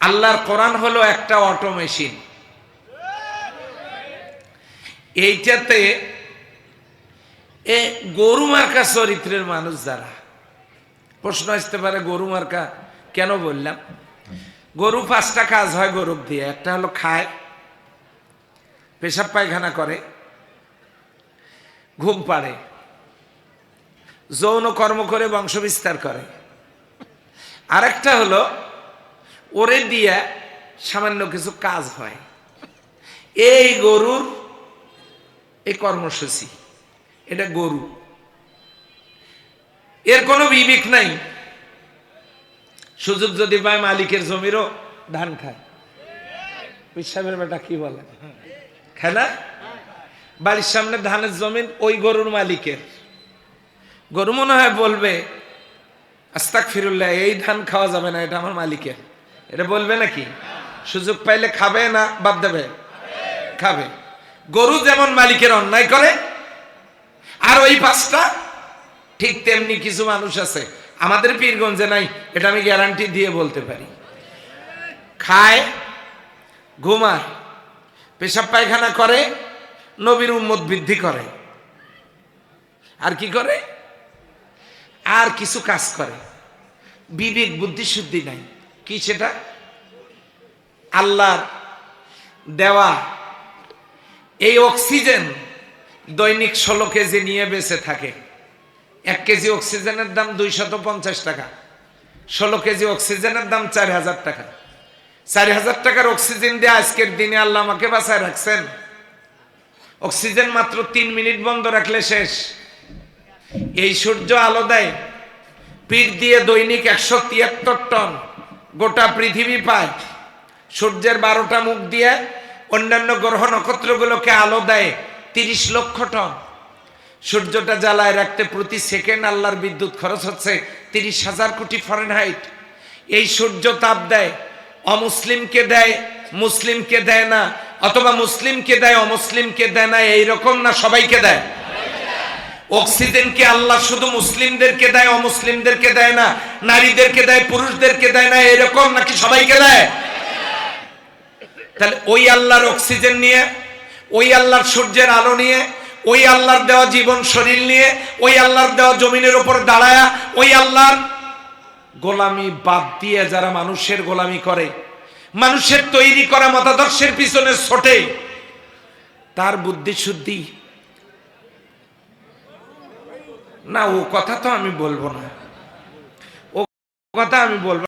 আল্লাহর কোরআন হলো একটা অটো মেশিন এইটাতে এ গরু মার্কা চরিত্রের মানুষ যারা। প্রশ্ন আসতে পারে গরু মার্কা কেন বললাম? গরু পাঁচটা কাজ হয় গরু দিয়ে। একটা হলো খায়, পেশাব পায়খানা করে, ঘুম পাড়ে, যৌন কর্ম করে বংশ বিস্তার করে। আরেকটা হলো ওরে দিয়ে সামান্য কিছু কাজ হয়। এই গরুর এই কর্মসূচি, এটা গরু। এর কোনো বিবেক নাই। সুযোগ যদি পায় মালিকের জমিরও ধান খায়। পিসাবের বেটা কি বলে? খায় না? বাড়ির সামনে ধানের জমিন ওই গরুর মালিকের। গরু মনে হয় বলবে আস্তাক ফিরুল্লাহ এই ধান খাওয়া যাবে না, এটা আমার মালিকের। এটা বলবে নাকি? সুযোগ পাইলে খাবে না বাদ দেবে? খাবে। গরু যেমন মালিকের অন্যায় করে, আর ওই পাঁচটা, ঠিক তেমনি কিছু মানুষ আছে। আমাদের পীরগঞ্জে নাই, এটা আমি গ্যারান্টি দিয়ে বলতে পারি। খায়, ঘুমায়, পেশাব পায়খানা করে, নবীর উম্মত বৃদ্ধি করে। আর কি করে? আর কিছু কাজ করে। বিবেক, বুদ্ধি, শুদ্ধি নাই। কি সেটা? আল্লাহর দেওয়া এই অক্সিজেন দৈনিক ষোলো কেজি নিয়ে বেঁচে থাকে। এক কেজি অক্সিজেনের দাম দুইশত পঞ্চাশ টাকা। ষোলো কেজি অক্সিজেনের দাম চার হাজার টাকা। চার হাজার টাকার অক্সিজেন দিয়ে আজকের দিনে আল্লাহ আমাকে বাঁচায় রাখছেন। অক্সিজেন মাত্র তিন মিনিট বন্ধ রাখলে শেষ। এই সূর্য আলো দেয়, পিঠ দিয়ে দৈনিক একশো তিয়াত্তর টন গোটা পৃথিবী পায়। সূর্যের বারোটা মুখ দিয়ে অন্যান্য গ্রহ নক্ষত্রগুলোকে আলো দেয় তিরিশ লক্ষ টন। সূর্যটা জ্বালায় রাখতে প্রতি সেকেন্ড আল্লাহর বিদ্যুৎ খরচ হচ্ছে তিরিশ হাজার কোটি ফরেনহাইট এই সূর্য তাপ দেয়, অমুসলিমকে দেয়, মুসলিমকে দেয় না, অথবা মুসলিমকে দেয়, অমুসলিমকে দেয় না, এইরকম না সবাইকে দেয়। অক্সিজেনকে আল্লাহ শুধু মুসলিমদেরকে দেয়, অমুসলিমদেরকে দেয় না, নারীদেরকে দেয়, পুরুষদেরকে দেয় না, এরকম নাকি সবাইকে দেয়? তাহলে ওই আল্লাহর অক্সিজেন নিয়ে, ওই আল্লাহর সূর্যের আলো নিয়ে, ওই আল্লাহর দেওয়া জীবন শরীর নিয়ে, ওই আল্লাহর দেওয়া জমিনের উপর দাঁড়ায়া, ওই আল্লাহর গোলামি বাদ দিয়ে যারা মানুষের গোলামি করে, মানুষের তৈরি করা মতাদর্শের পিছনে ছোটে, তার বুদ্ধি শুদ্ধি না ও কথা তো আমি বলব না। ও কথা আমি বলব